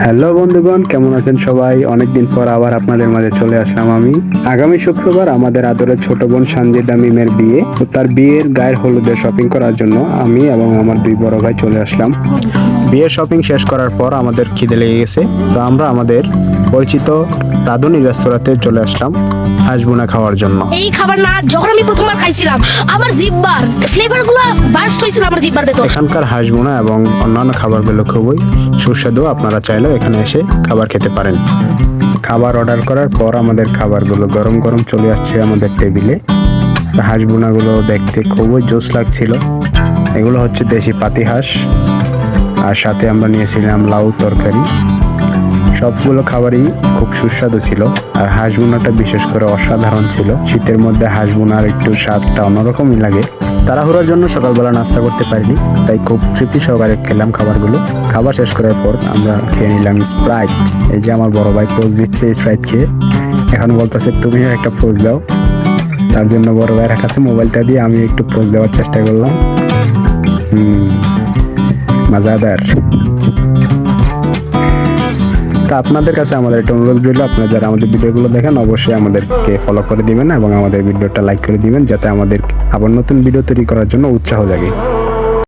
Hello বন্ধুগণ, কেমন আছেন সবাই? অনেকদিন পর আবার আপনাদের মাঝে চলে আসলাম আমি। আগামী শুক্রবার আমাদের আদরের ছোট বোন সানজিদা মিমের বিয়ে তো তার বিয়ের গায়ের হলুদের শপিং করার জন্য আমি এবং আমার দুই বড় ভাই চলে আসলাম। বিয়ের শপিং শেষ করার পর আমাদের খিদে লেগে গেছে, তো আমরা আমাদের পরিচিত রাধুনি রেস্তোরাঁতে চলে আসলাম হাঁসবোনা খাওয়ার জন্য। এই খাবার না যখন আমি প্রথমবার খাইছিলাম আমার জিব্বার ফ্লেভারগুলো বার্স্ট হয়েছিল আমার জিব্বার ভেতর। এখানকার হাঁসবোনা এবং অন্যান্য খাবারগুলো খুবই সুস্বাদু আপনারা চাইলেও এখানে এসে খাবার খেতে পারেন। খাবার অর্ডার করার পর আমাদের খাবারগুলো গরম গরম চলে আসছে আমাদের টেবিলে হাঁসবোনাগুলো দেখতে খুবই জোস লাগছিল। এগুলো হচ্ছে দেশি পাতি হাঁস আর সাথে আমরা নিয়েছিলাম লাউ তরকারি। সবগুলো খাবারই খুব সুস্বাদু ছিল, আর হাঁস বোনাটা বিশেষ করে অসাধারণ ছিল। শীতের মধ্যে হাঁস বোনার একটু স্বাদটা অন্যরকমই লাগে। তাড়াহুড়োর জন্য সকালবেলা নাস্তা করতে পারিনি, তাই খুব তৃপ্তি সহকারে খেলাম খাবারগুলো। খাবার শেষ করার পর আমরা খেয়ে নিলাম স্প্রাইট। এই যে আমার বড় ভাই পোজ দিচ্ছে স্প্রাইট খেয়ে। এখন বলতেছে, তুমিও একটা পোজ দাও। তার জন্য বড় ভাইয়ের কাছে মোবাইলটা দিয়ে আমি একটু পোজ দেওয়ার চেষ্টা করলাম। হুম, মজাদার। তা আপনাদের কাছে আমাদের একটা অনুরোধ রইল, আপনারা যারা আমাদের ভিডিওগুলো দেখেন অবশ্যই আমাদেরকে ফলো করে দিবেন এবং আমাদের ভিডিওটা লাইক করে দিবেন, যাতে আমাদের আবার নতুন ভিডিও তৈরি করার জন্য উৎসাহ জাগে।